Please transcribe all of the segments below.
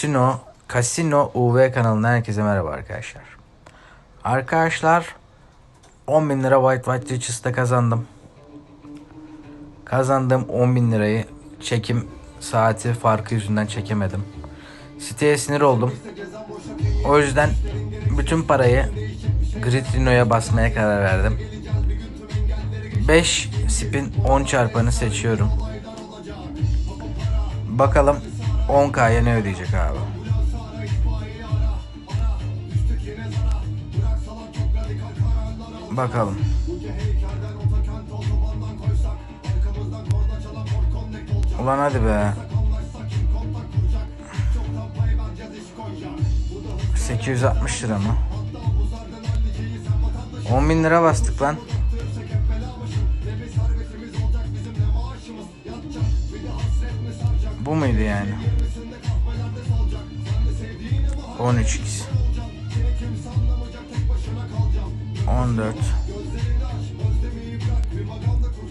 Casino, Casino UV kanalından herkese merhaba arkadaşlar. Arkadaşlar 10 bin lira White White Richers'ta kazandım. Kazandığım 10 bin lirayı çekim saati farkı yüzünden çekemedim. Siteye sinir oldum. O yüzden bütün parayı Grid Rino'ya basmaya karar verdim. 5 spin 10 çarpanı seçiyorum. Bakalım 10K'ya ne ödeyecek abi? Bakalım. Ulan hadi be. 860 lira mı? 10 bin lira bastık lan. Bu muydu yani? 13x 14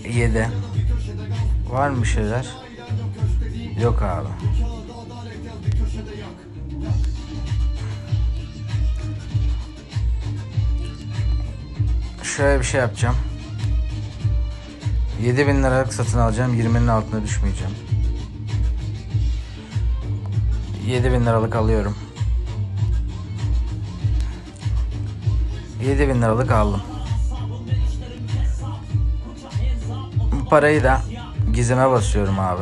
7 Var mı şeyler? Yok abi. Şöyle bir şey yapacağım. 7000 liralık satın alacağım. 20'nin altına düşmeyeceğim. 7000 liralık alıyorum. 7000 liralık aldım. Bu parayı da gizeme basıyorum abi.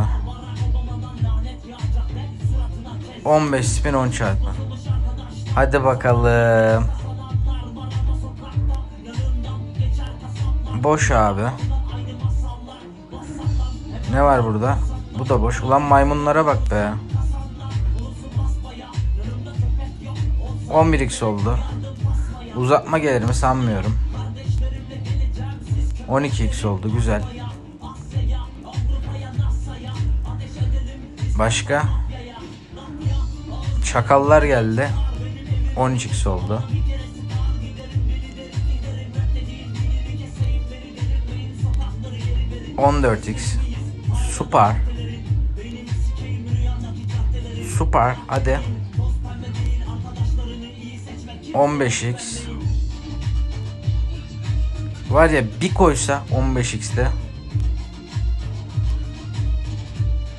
15 spin 10 çarpı. Hadi bakalım. Boş abi. Ne var burada? Bu da boş. Ulan maymunlara bak be. 11x oldu. Uzatma gelir mi sanmıyorum. 12x oldu güzel. Başka? Çakallar geldi. 13x oldu. x Süper. Süper. Hadi. 15x Var ya bir koysa 15x'te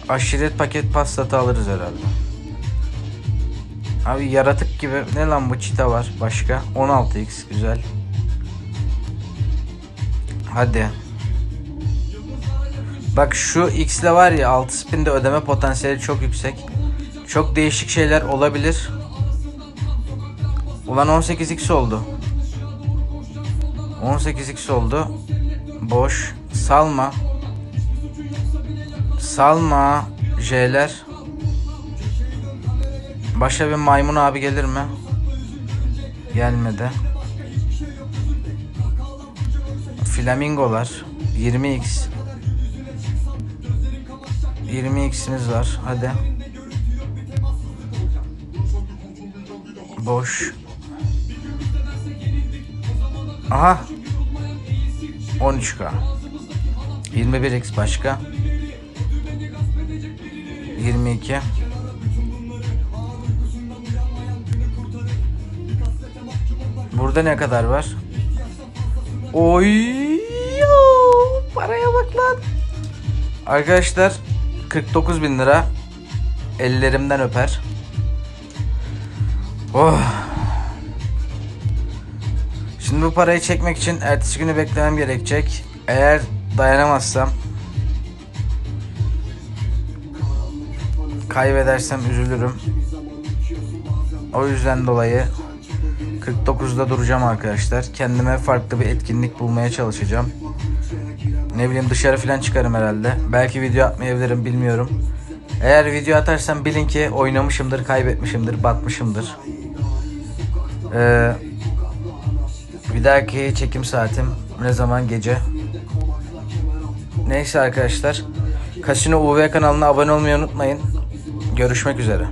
Aşiret paket pastası alırız herhalde. Abi yaratık gibi ne lan bu çita var başka 16x güzel. Hadi. Bak şu X'le var ya 6 spinde ödeme potansiyeli çok yüksek. Çok değişik şeyler olabilir. Ulan 18x oldu. 18x oldu. Boş. Salma. Salma. J'ler. Başka bir maymun abi gelir mi? Gelmedi. Flamingolar. 20x. 20x'imiz var. Hadi. Boş. Aha. 13k. 21x başka. 22. Burada ne kadar var? Oy! yo, Paraya bak lan. Arkadaşlar 49 bin lira ellerimden öper. Oh. Şimdi bu parayı çekmek için ertesi günü beklemem gerekecek. Eğer dayanamazsam kaybedersem üzülürüm. O yüzden dolayı 49'da duracağım arkadaşlar. Kendime farklı bir etkinlik bulmaya çalışacağım. Ne bileyim dışarı falan çıkarım herhalde. Belki video atmayabilirim bilmiyorum. Eğer video atarsam bilin ki oynamışımdır, kaybetmişimdir, batmışımdır. Ee, bir dahaki çekim saatim ne zaman gece. Neyse arkadaşlar. Casino UV kanalına abone olmayı unutmayın. Görüşmek üzere.